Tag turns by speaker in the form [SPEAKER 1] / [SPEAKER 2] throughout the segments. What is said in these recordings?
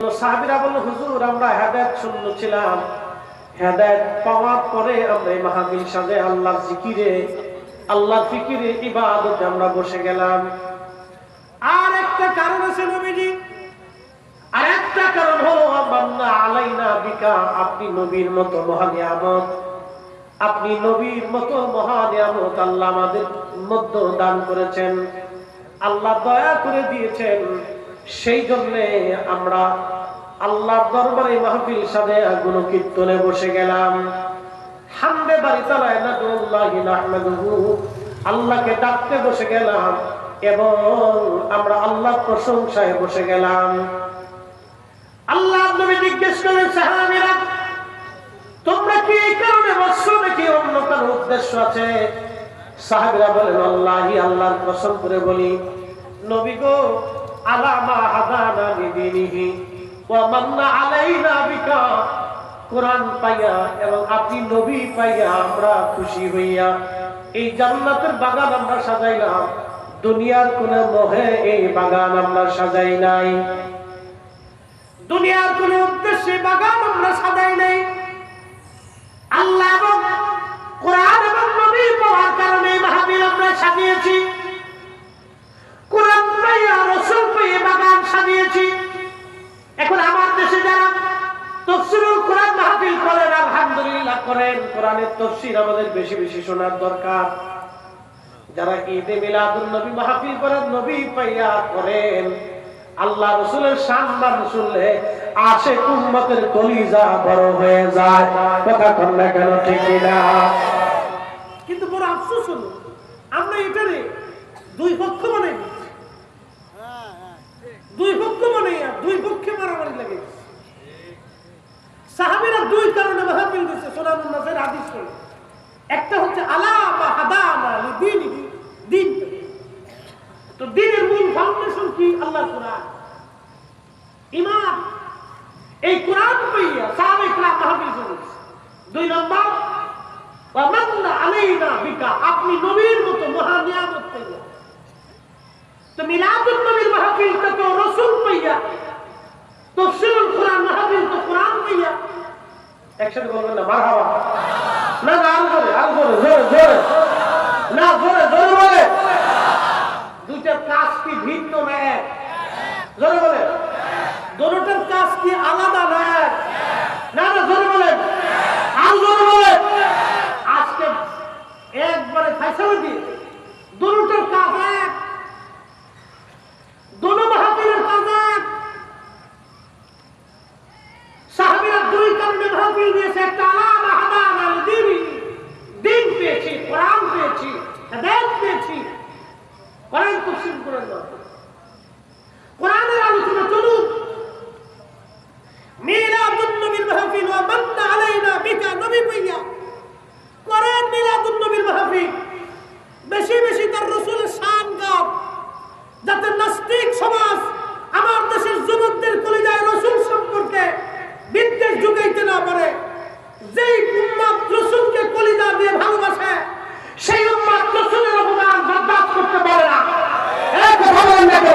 [SPEAKER 1] সাহাবিরা বলল, হুজুর, আমরা শূন্য ছিলাম পাওয়ার পরে আমরা এই আল্লাহর জিকিরে ফিকিরে ইবাদতে আমরা বসে গেলাম। আর একটা কারণ আছে নবীজি। আর একটা কারণ হলো আমান্না আলাইনা বিকা আপনি নবীর মতো মহানিয়ামত আপনি নবীর মতো মহানিয়ামত আল্লাহ আমাদের মধ্যে দান করেছেন। আল্লাহ দয়া করে দিয়েছেন। সেই জন্য আমরা আল্লাহর দরবারে মাহফিল সাথে গুণ কীর্তনে বসে গেলাম। হামদে বাড়ি তালায় আল্লাহকে ডাকতে বসে গেলাম এবং আমরা আল্লাহ প্রশংসায় বসে গেলাম। আল্লাহ নবী জিজ্ঞেস করেন সাহাবীরা, তোমরা কি এই কারণে বসছো নাকি অন্য কারও উদ্দেশ্য আছে? সাহাবীরা বলেন আল্লাহি আল্লাহর কসম করে বলি, নবী গো দুনিয়ার কোন মোহে এই বাগান আমরা সাজাই নাই। দুনিয়ার কোন উদ্দেশ্যে বাগান আমরা সাজাই নাই। আল্লাহ এবং কোরআন এবং নবী পাওয়ার কারণে মাহবিল আমরা সাজিয়েছি কোরআন পাইয়া রসুল পেয়ে বাগান সাজিয়েছি এখন আমার দেশে যারা তফসিরুল কোরআন মাহফিল করেন আলহামদুলিল্লাহ করেন তফসির আমাদের বেশি বেশি শোনার দরকার। যারা ঈদে মিলাদুল নবী মাহফিল করেন, নবী পাইয়া করেন। আল্লাহ রসুলের সম্মান শুনলে আসে কুম্মতের কলিজা বড় হয়ে যায়। কথা কন না কেন ঠিক না কিন্তু বড় আফসোস হলো, আমরা এটারে দুই পক্ষ মানে দুই পক্ষ মানে দুই পক্ষে মারামারি লাগে সাহাবিরা দুই কারণে মাহফিল দিচ্ছে সোনানুল নাসের হাদিস করে একটা হচ্ছে দিন তো দিনের মূল ফাউন্ডেশন কি? আল্লাহ কোরআন। ইমান এই কোরআন পাইয়া সাহাবে কোরআন মাহফিল করেছে দুই নম্বর ওয়ামান্না আলাইনা বিকা, আপনি নবীর মতো নিয়ামত পাইয়া তো নবীর মাহফিলটা তো পাইয়া কোরআন মাহফিল তো কোরআন পাইয়া একসাথে বলবেন না, মারহাবা। না না আজকে একবারে কাজ দুই দিয়েছে একটা আলাদা হাদান আল দিনী দিন পেয়েছি কোরআন পেয়েছি হেদায়েত পেয়েছি কোরআন তফসিল করে দাও কোরআনের আলোচনা চলুক মিলাদুন নবীর মাহফিল ওয়া মান্না আলাইনা বিকা নবী পাইয়া করেন মিলাদুন নবীর মাহফিল বেশি বেশি তার রাসূলের শান গাও যাতে নাস্তিক সমাজ আমার দেশের যুবকদের কলিজায় রসুল সম্পর্কে বিদ্বেষ যুগাইতে না পারে যেই উম্মাদ রসুলকে কলিজা দিয়ে ভালোবাসে সেই উম্মাদ রসুলের অপমান বরদাস্ত করতে পারে না এই কথা বলেন না কেন, ঠিক কি না? যেই উম্মাদ কলিজা দিয়ে রসুলকে মহব্বত করে সেই উম্মাদের জীবন চলে যাবে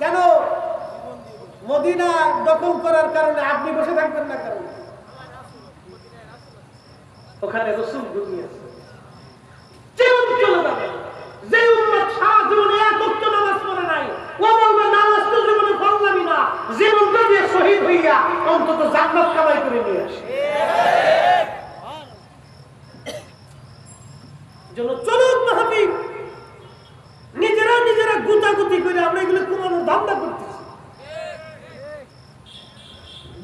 [SPEAKER 1] কেন? মদিনা দখল করার কারণে আপনি বসে থাকবেন না কারণ ওখানে রসুল আছে শহীদ হইয়া অন্তত করে জন্য চলুন নিজেরা করে আমরা এগুলো কমানোর ধান্দা করতেছি।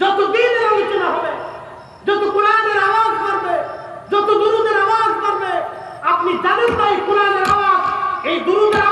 [SPEAKER 1] যত দিনের আলোচনা হবে, যত কোরআনের আওয়াজ বাড়বে, যত দুরুদের আওয়াজ বাড়বে, আপনি জানেন না এই কোরআনের আওয়াজ? এই দুরুদের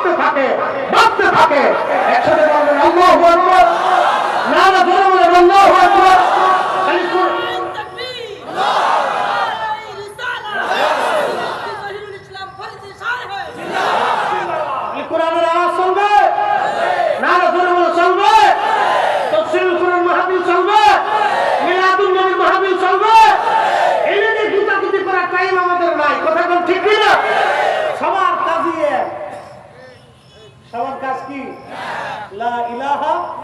[SPEAKER 1] কাঁপতে থাকে বাঁচতে থাকে। একসাথে বলবেন আল্লাহ না না জোরে বলবেন আল্লাহ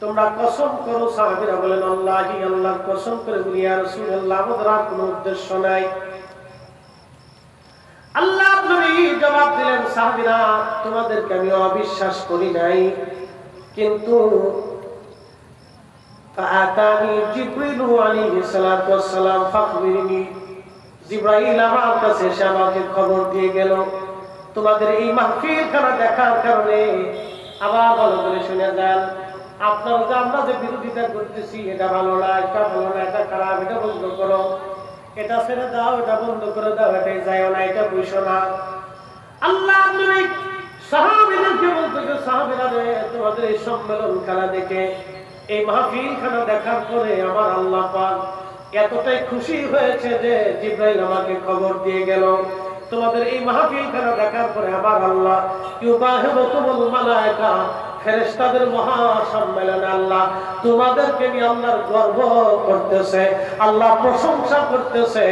[SPEAKER 1] তোমরা কসম করো, সাহাবিরা বলেন, আল্লাহ আল্লাহ কসম করে বলি আর রাসূলুল্লাহ কোন উদ্দেশ্য নাই। আল্লাহ জবাব দিলেন, সাহাবিরা, তোমাদেরকে আমি অবিশ্বাস করি নাই, কিন্তু খবর দিয়ে গেল, তোমাদের এই মাহফিল খানা দেখার কারণে, আবার ভালো করে শুনে যান। আপনারা যে আমরা যে বিরোধিতা করতেছি, এটা ভালো না, এটা ভালো না, এটা খারাপ, এটা বন্ধ করো। এটা ছেড়ে দাও, এটা বন্ধ করে দাও, এটাই যাইও না, এটা বুঝো না। আল্লাহ তোমাদের এই মাহফিল খানা দেখার পরে আমার আল্লাহ পাক এতটাই খুশি হয়েছে যে জিব্রাইল আমাকে খবর দিয়ে গেল। তোমাদের এই মাহফিল খানা দেখার পরে আমার আল্লাহ ইউবাহিবতুল মালায়েকা ফেরেশতাদের মহা সম্মেলনে আল্লাহ তোমাদেরকে নিয়ে আল্লাহর গর্ব করতেছে, আল্লাহ প্রশংসা করতেছে।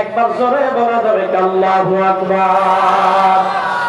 [SPEAKER 1] একবার জোরে বলা যাবে আল্লাহু আকবার।